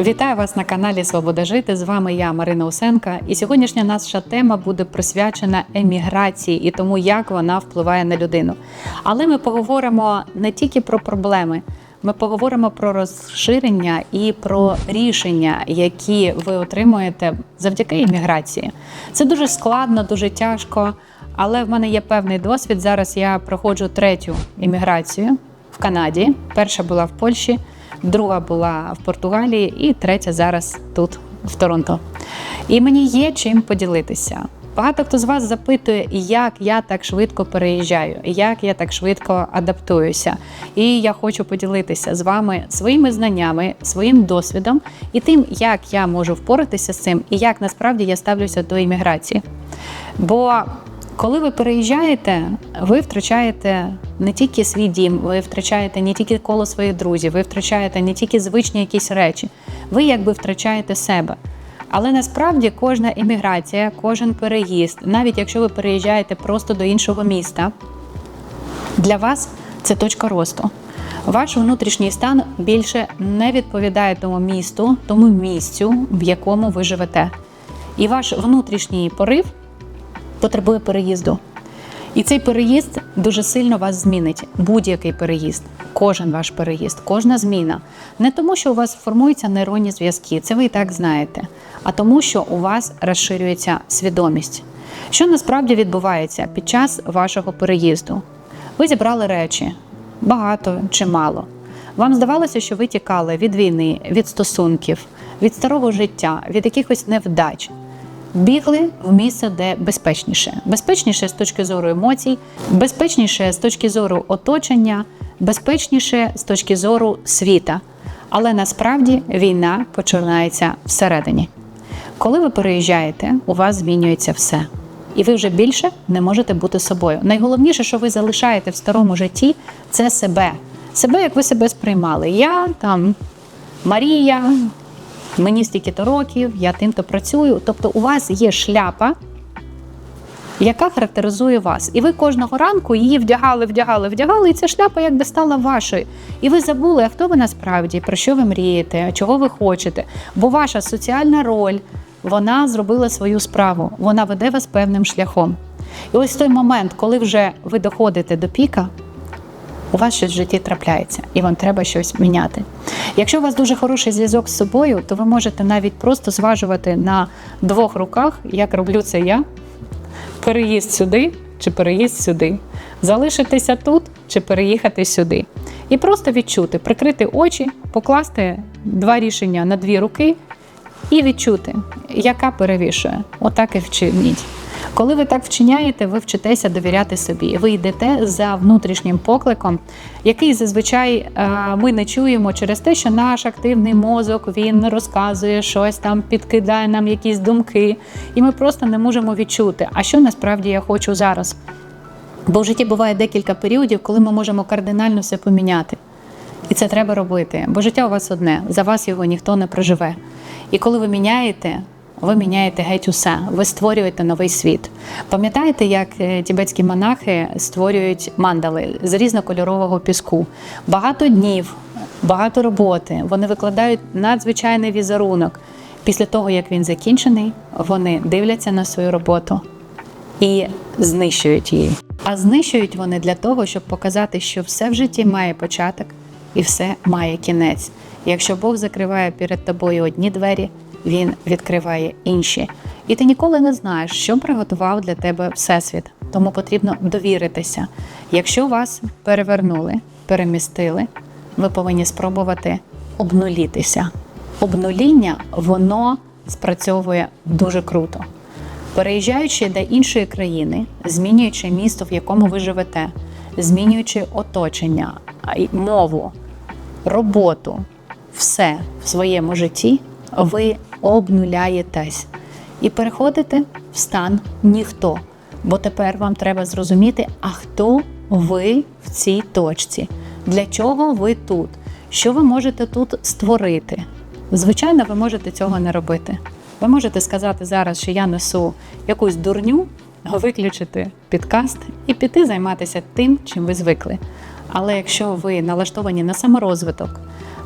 Вітаю вас на каналі Свобода Жити. З вами я, Марина Усенка. І сьогоднішня наша тема буде присвячена еміграції і тому, як вона впливає на людину. Але ми поговоримо не тільки про проблеми, ми поговоримо про розширення і про рішення, які ви отримуєте завдяки еміграції. Це дуже складно, дуже тяжко. Але в мене є певний досвід. Зараз я проходжу третю еміграцію в Канаді. Перша була в Польщі, друга була в Португалії, і третя зараз тут, в Торонто. І мені є чим поділитися. Багато хто з вас запитує, як я так швидко переїжджаю, як я так швидко адаптуюся. І я хочу поділитися з вами своїми знаннями, своїм досвідом і тим, як я можу впоратися з цим, і як насправді я ставлюся до імміграції. Бо коли ви переїжджаєте, ви втрачаєте не тільки свій дім, ви втрачаєте не тільки коло своїх друзів, ви втрачаєте не тільки звичні якісь речі, ви якби втрачаєте себе. Але насправді кожна імміграція, кожен переїзд, навіть якщо ви переїжджаєте просто до іншого міста, для вас це точка росту. Ваш внутрішній стан більше не відповідає тому місту, тому місцю, в якому ви живете. І ваш внутрішній порив потребує переїзду. І цей переїзд дуже сильно вас змінить. Будь-який переїзд, кожен ваш переїзд, кожна зміна. Не тому, що у вас формуються нейронні зв'язки, це ви і так знаєте, а тому, що у вас розширюється свідомість. Що насправді відбувається під час вашого переїзду? Ви зібрали речі багато чи мало. Вам здавалося, що ви тікали від війни, від стосунків, від старого життя, від якихось невдач бігли в місце, де безпечніше. Безпечніше з точки зору емоцій, безпечніше з точки зору оточення, безпечніше з точки зору світа. Але насправді війна починається всередині. Коли ви переїжджаєте, у вас змінюється все. І ви вже більше не можете бути собою. Найголовніше, що ви залишаєте в старому житті, це себе. Себе, як ви себе сприймали. Я там Марія, мені стільки-то років, я тим-то працюю. Тобто у вас є шляпа, яка характеризує вас. І ви кожного ранку її вдягали, вдягали, вдягали, і ця шляпа якби стала вашою. І ви забули, а хто ви насправді, про що ви мрієте, чого ви хочете. Бо ваша соціальна роль вона зробила свою справу, вона веде вас певним шляхом. І ось той момент, коли вже ви доходите до піка у вас щось в житті трапляється, і вам треба щось міняти. Якщо у вас дуже хороший зв'язок з собою, то ви можете навіть просто зважувати на двох руках, як роблю це я, переїзд сюди чи переїзд сюди, залишитися тут чи переїхати сюди. І просто відчути, прикрити очі, покласти два рішення на дві руки і відчути, яка перевішує. Отак і вчиніть. Коли ви так вчиняєте, ви вчитеся довіряти собі. Ви йдете за внутрішнім покликом, який зазвичай е, ми не чуємо через те, що наш активний мозок він розказує щось там, підкидає нам якісь думки, і ми просто не можемо відчути, а що насправді я хочу зараз. Бо в житті буває декілька періодів, коли ми можемо кардинально все поміняти. І це треба робити, бо життя у вас одне, за вас його ніхто не проживе. І коли ви міняєте, ви міняєте геть усе, ви створюєте новий світ. Пам'ятаєте, як е, тібетські монахи створюють мандали з різнокольорового піску? Багато днів, багато роботи. Вони викладають надзвичайний візерунок. Після того, як він закінчений, вони дивляться на свою роботу і знищують її. А знищують вони для того, щоб показати, що все в житті має початок і все має кінець. Якщо Бог закриває перед тобою одні двері, він відкриває інші. І ти ніколи не знаєш, що приготував для тебе Всесвіт. Тому потрібно довіритися. Якщо вас перевернули, перемістили, ви повинні спробувати обнулітися. Обнуління воно спрацьовує дуже круто. Переїжджаючи до іншої країни, змінюючи місто, в якому ви живете, змінюючи оточення, мову, роботу, все в своєму житті, ви обнуляєтесь і переходите в стан ніхто. Бо тепер вам треба зрозуміти, а хто ви в цій точці, для чого ви тут, що ви можете тут створити. Звичайно, ви можете цього не робити. Ви можете сказати зараз, що я несу якусь дурню, виключити підкаст і піти займатися тим, чим ви звикли. Але якщо ви налаштовані на саморозвиток,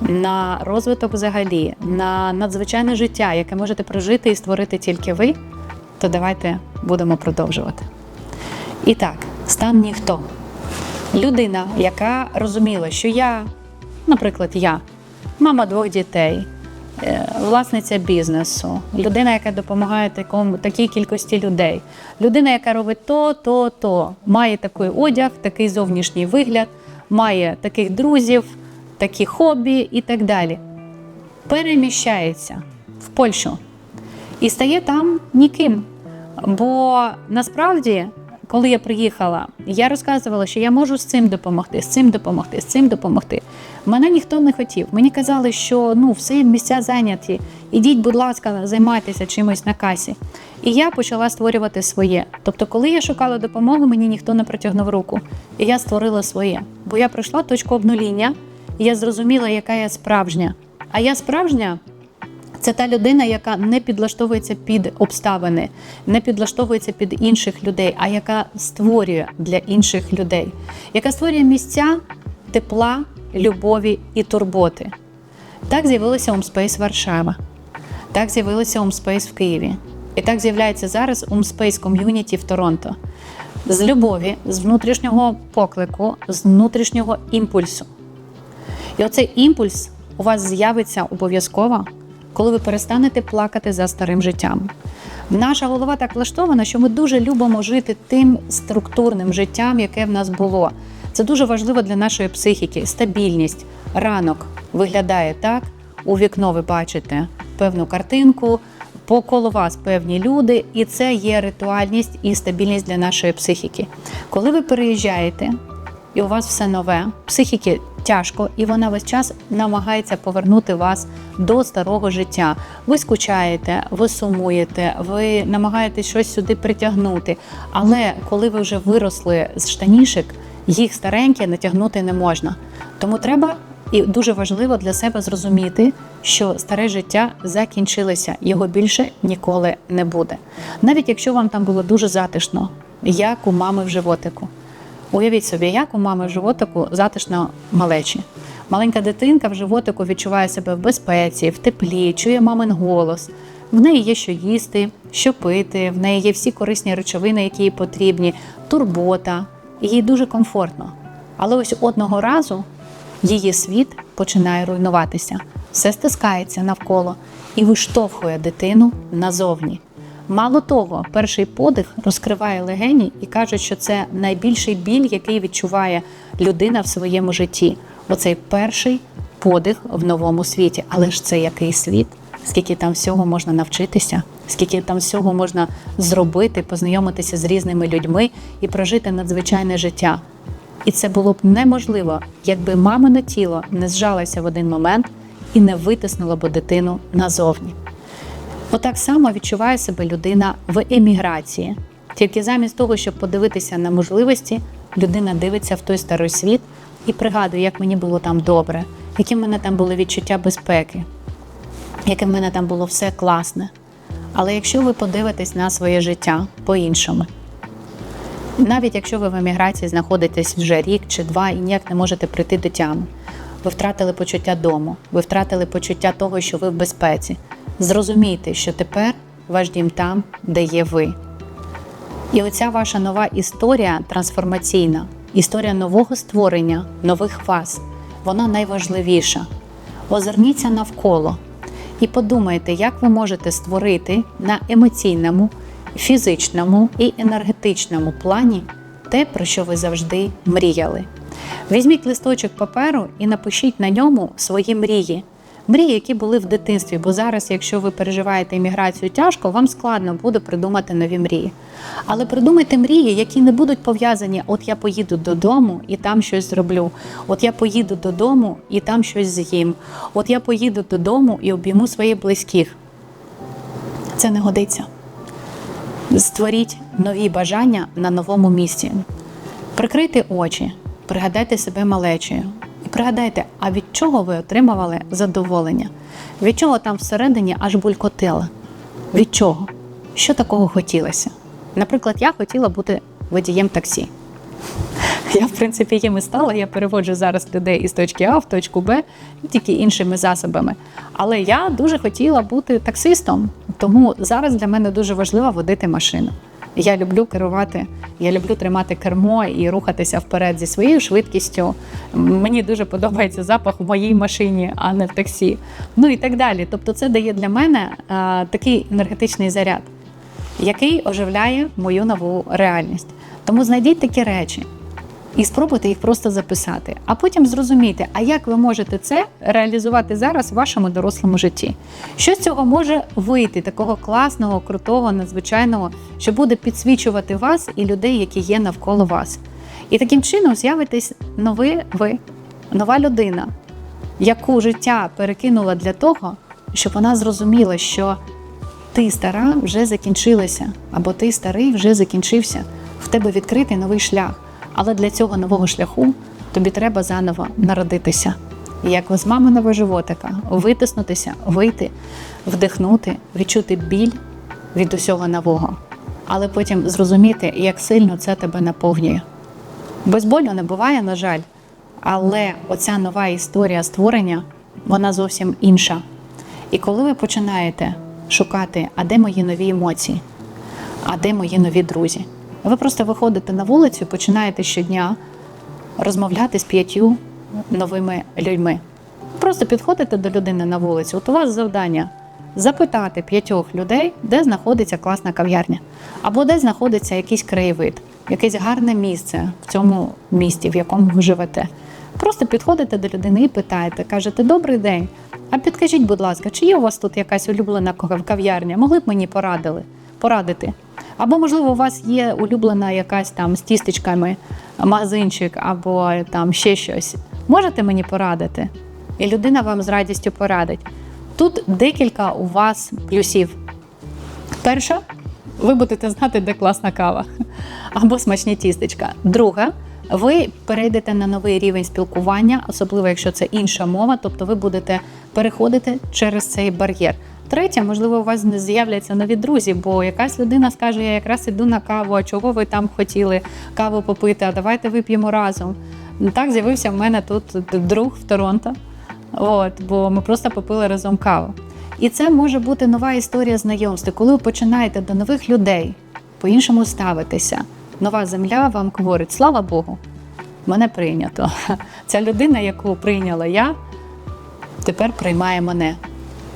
на розвиток взагалі, на надзвичайне життя, яке можете прожити і створити тільки ви, то давайте будемо продовжувати. І так, стан ніхто. Людина, яка розуміла, що я, наприклад, я, мама двох дітей, е, власниця бізнесу, людина, яка допомагає такому, такій кількості людей, людина, яка робить то, то, то, має такий одяг, такий зовнішній вигляд, має таких друзів, такі хобі і так далі. Переміщається в Польщу і стає там ніким. Бо насправді, коли я приїхала, я розказувала, що я можу з цим допомогти, з цим допомогти, з цим допомогти. Мене ніхто не хотів. Мені казали, що ну всі місця зайняті. Ідіть, будь ласка, займайтеся чимось на касі. І я почала створювати своє. Тобто, коли я шукала допомогу, мені ніхто не протягнув руку. І я створила своє. Бо я пройшла точку обнуління, я зрозуміла, яка я справжня. А я справжня це та людина, яка не підлаштовується під обставини, не підлаштовується під інших людей, а яка створює для інших людей, яка створює місця тепла, любові і турботи. Так з'явилося Умспейс Варшава, так з'явилося Умспейс в Києві. І так з'являється зараз Умспейс ком'юніті в Торонто. З любові, з внутрішнього поклику, з внутрішнього імпульсу. І оцей імпульс у вас з'явиться обов'язково, коли ви перестанете плакати за старим життям. Наша голова так влаштована, що ми дуже любимо жити тим структурним життям, яке в нас було. Це дуже важливо для нашої психіки. Стабільність. Ранок виглядає так. У вікно ви бачите певну картинку, по коло вас певні люди, і це є ритуальність і стабільність для нашої психіки. Коли ви переїжджаєте, і у вас все нове, психіки тяжко, і вона весь час намагається повернути вас до старого життя. Ви скучаєте, ви сумуєте, ви намагаєтесь щось сюди притягнути. Але коли ви вже виросли з штанішек, їх стареньке натягнути не можна. Тому треба. І дуже важливо для себе зрозуміти, що старе життя закінчилося, його більше ніколи не буде. Навіть якщо вам там було дуже затишно, як у мами в животику. Уявіть собі, як у мами в животику затишно малечі. Маленька дитинка в животику відчуває себе в безпеці, в теплі, чує мамин голос. В неї є що їсти, що пити, в неї є всі корисні речовини, які їй потрібні, турбота, і їй дуже комфортно. Але ось одного разу її світ починає руйнуватися, все стискається навколо і виштовхує дитину назовні. Мало того, перший подих розкриває легені і каже, що це найбільший біль, який відчуває людина в своєму житті. Оцей перший подих в новому світі. Але ж це який світ? Скільки там всього можна навчитися, скільки там всього можна зробити, познайомитися з різними людьми і прожити надзвичайне життя. І це було б неможливо, якби мамине тіло не зжалося в один момент і не витиснуло б дитину назовні. Отак само відчуває себе людина в еміграції. Тільки замість того, щоб подивитися на можливості, людина дивиться в той старий світ і пригадує, як мені було там добре, які в мене там були відчуття безпеки, яке в мене там було все класне. Але якщо ви подивитесь на своє життя по-іншому, навіть якщо ви в еміграції знаходитесь вже рік чи два і ніяк не можете прийти до тями, ви втратили почуття дому, ви втратили почуття того, що ви в безпеці. Зрозумійте, що тепер ваш дім там, де є ви. І оця ваша нова історія трансформаційна, історія нового створення, нових вас, вона найважливіша. Озирніться навколо і подумайте, як ви можете створити на емоційному, фізичному і енергетичному плані те, про що ви завжди мріяли. Візьміть листочок паперу і напишіть на ньому свої мрії. Мрії, які були в дитинстві, бо зараз, якщо ви переживаєте імміграцію тяжко, вам складно буде придумати нові мрії. Але придумайте мрії, які не будуть пов'язані, от я поїду додому і там щось зроблю. От я поїду додому і там щось з'їм. От я поїду додому і обійму своїх близьких. Це не годиться. Створіть нові бажання на новому місці. Прикрийте очі, пригадайте себе малечею. І пригадайте, а від чого ви отримували задоволення? Від чого там всередині аж булькотило? Від чого? Що такого хотілося? Наприклад, я хотіла бути водієм таксі. Я, в принципі, їм і стала. Я переводжу зараз людей із точки А в точку Б, тільки іншими засобами. Але я дуже хотіла бути таксистом, тому зараз для мене дуже важливо водити машину. Я люблю керувати, я люблю тримати кермо і рухатися вперед зі своєю швидкістю. Мені дуже подобається запах в моїй машині, а не в таксі. Ну і так далі. Тобто, це дає для мене а, такий енергетичний заряд, який оживляє мою нову реальність. Тому знайдіть такі речі і спробуйте їх просто записати, а потім зрозуміти, а як ви можете це реалізувати зараз в вашому дорослому житті. Що з цього може вийти, такого класного, крутого, надзвичайного, що буде підсвічувати вас і людей, які є навколо вас. І таким чином з'явитесь новий ви, нова людина, яку життя перекинула для того, щоб вона зрозуміла, що ти стара вже закінчилася, або ти старий вже закінчився. В тебе відкритий новий шлях. Але для цього нового шляху тобі треба заново народитися. Як з маминого животика, витиснутися, вийти, вдихнути, відчути біль від усього нового, але потім зрозуміти, як сильно це тебе наповнює. Без болю не буває, на жаль, але оця нова історія створення, вона зовсім інша. І коли ви починаєте шукати, а де мої нові емоції, а де мої нові друзі, ви просто виходите на вулицю, починаєте щодня розмовляти з п'ятью новими людьми. Просто підходите до людини на вулицю. От у вас завдання запитати п'ятьох людей, де знаходиться класна кав'ярня, або де знаходиться якийсь краєвид, якесь гарне місце в цьому місті, в якому ви живете. Просто підходите до людини і питаєте, кажете, добрий день. А підкажіть, будь ласка, чи є у вас тут якась улюблена кав'ярня? Могли б мені порадили, порадити? Або, можливо, у вас є улюблена якась там з тістечками магазинчик, або там ще щось. Можете мені порадити? І людина вам з радістю порадить. Тут декілька у вас плюсів. Перша, ви будете знати, де класна кава або смачні тістечка. Друга, ви перейдете на новий рівень спілкування, особливо якщо це інша мова, тобто ви будете переходити через цей бар'єр. Третє, можливо, у вас не з'являться нові друзі, бо якась людина скаже: Я якраз іду на каву, а чого ви там хотіли каву попити? А давайте вип'ємо разом. Так з'явився в мене тут друг в Торонто. От, бо ми просто попили разом каву. І це може бути нова історія знайомства, коли ви починаєте до нових людей по-іншому ставитися. Нова земля вам говорить: слава Богу, мене прийнято. Ця людина, яку прийняла я, тепер приймає мене.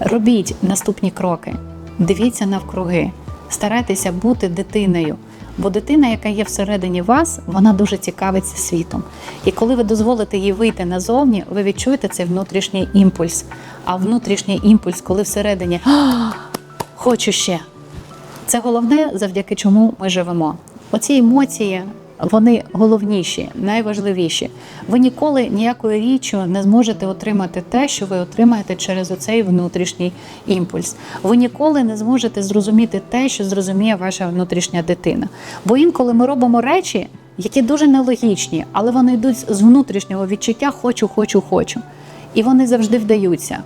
Робіть наступні кроки, дивіться навкруги, старайтеся бути дитиною. Бо дитина, яка є всередині вас, вона дуже цікавиться світом. І коли ви дозволите їй вийти назовні, ви відчуєте цей внутрішній імпульс. А внутрішній імпульс, коли всередині хочу ще. Це головне, завдяки чому ми живемо. Оці емоції, вони головніші, найважливіші. Ви ніколи ніякою річчю не зможете отримати те, що ви отримаєте через оцей внутрішній імпульс. Ви ніколи не зможете зрозуміти те, що зрозуміє ваша внутрішня дитина. Бо інколи ми робимо речі, які дуже нелогічні, але вони йдуть з внутрішнього відчуття хочу, хочу, хочу. І вони завжди вдаються.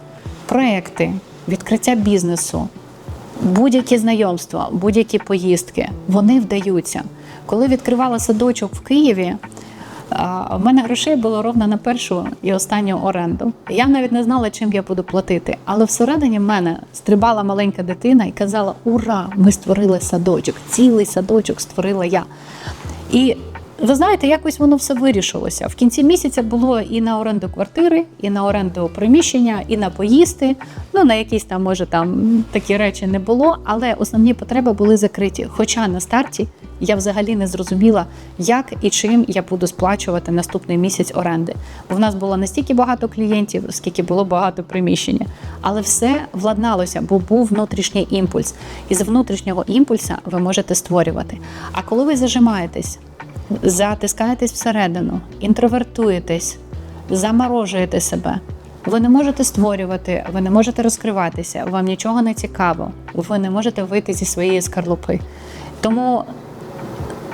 Проекти, відкриття бізнесу. Будь-які знайомства, будь-які поїздки, вони вдаються. Коли відкривала садочок в Києві, в мене грошей було ровно на першу і останню оренду. Я навіть не знала, чим я буду платити. Але всередині мене стрибала маленька дитина і казала: Ура! Ми створили садочок! Цілий садочок створила я. І ви знаєте, якось воно все вирішилося. В кінці місяця було і на оренду квартири, і на оренду приміщення, і на поїсти. Ну на якісь там, може, там такі речі не було, але основні потреби були закриті. Хоча на старті я взагалі не зрозуміла, як і чим я буду сплачувати наступний місяць оренди. Бо в нас було настільки багато клієнтів, скільки було багато приміщення. Але все владналося, бо був внутрішній імпульс. І з внутрішнього імпульса ви можете створювати. А коли ви зажимаєтесь, затискаєтесь всередину, інтровертуєтесь, заморожуєте себе. Ви не можете створювати, ви не можете розкриватися, вам нічого не цікаво, ви не можете вийти зі своєї скарлупи. Тому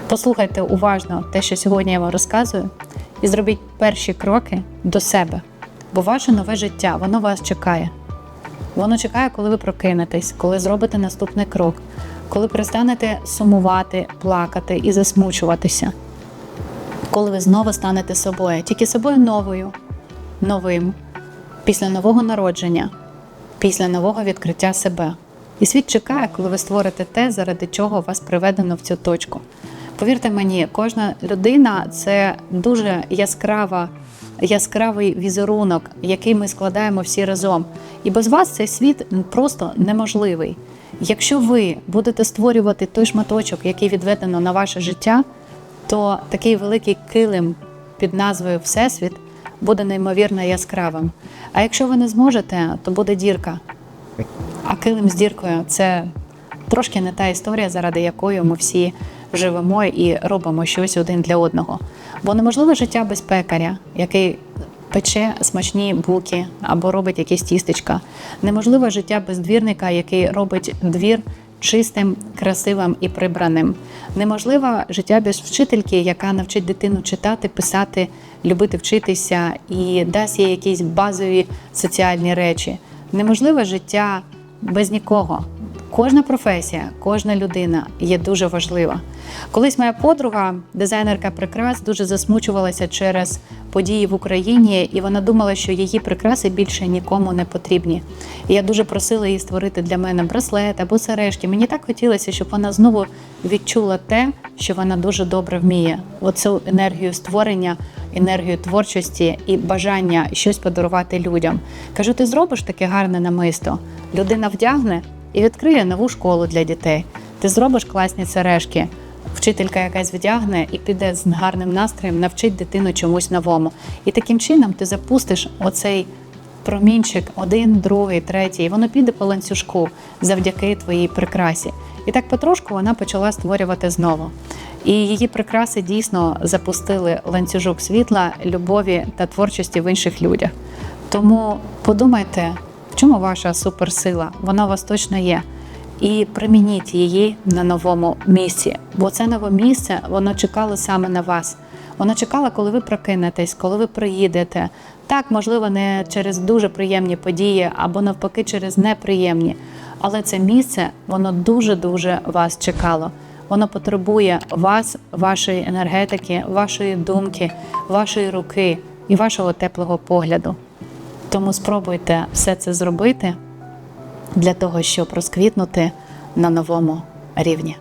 послухайте уважно те, що сьогодні я вам розказую, і зробіть перші кроки до себе, бо ваше нове життя, воно вас чекає. Воно чекає, коли ви прокинетесь, коли зробите наступний крок, коли перестанете сумувати, плакати і засмучуватися. Коли ви знову станете собою, тільки собою новою, новим, після нового народження, після нового відкриття себе. І світ чекає, коли ви створите те, заради чого вас приведено в цю точку. Повірте мені, кожна людина це дуже яскрава, яскравий візерунок, який ми складаємо всі разом. І без вас цей світ просто неможливий. Якщо ви будете створювати той шматочок, який відведено на ваше життя, то такий великий килим під назвою Всесвіт буде неймовірно яскравим. А якщо ви не зможете, то буде дірка. А килим з діркою це трошки не та історія, заради якої ми всі живемо і робимо щось один для одного. Бо неможливе життя без пекаря, який пече смачні булки або робить якісь тістечка. Неможливе життя без двірника, який робить двір чистим, красивим і прибраним. Неможливе життя без вчительки, яка навчить дитину читати, писати, любити вчитися і дасть їй якісь базові соціальні речі. Неможливе життя без нікого. Кожна професія, кожна людина є дуже важлива. Колись моя подруга, дизайнерка прикрас, дуже засмучувалася через події в Україні, і вона думала, що її прикраси більше нікому не потрібні. І я дуже просила її створити для мене браслет або сережки. Мені так хотілося, щоб вона знову відчула те, що вона дуже добре вміє. Оцю енергію створення, енергію творчості і бажання щось подарувати людям. Кажу, ти зробиш таке гарне намисто. Людина вдягне і відкриє нову школу для дітей. Ти зробиш класні сережки. Вчителька якась вдягне і піде з гарним настроєм, навчить дитину чомусь новому. І таким чином ти запустиш оцей промінчик, один, другий, третій, і воно піде по ланцюжку завдяки твоїй прикрасі. І так потрошку вона почала створювати знову. І її прикраси дійсно запустили ланцюжок світла, любові та творчості в інших людях. Тому подумайте, в чому ваша суперсила? Вона у вас точно є. І примініть її на новому місці, бо це нове місце воно чекало саме на вас. Воно чекало, коли ви прокинетесь, коли ви приїдете. Так, можливо, не через дуже приємні події або навпаки через неприємні. Але це місце воно дуже дуже вас чекало. Воно потребує вас, вашої енергетики, вашої думки, вашої руки і вашого теплого погляду. Тому спробуйте все це зробити для того, щоб розквітнути на новому рівні.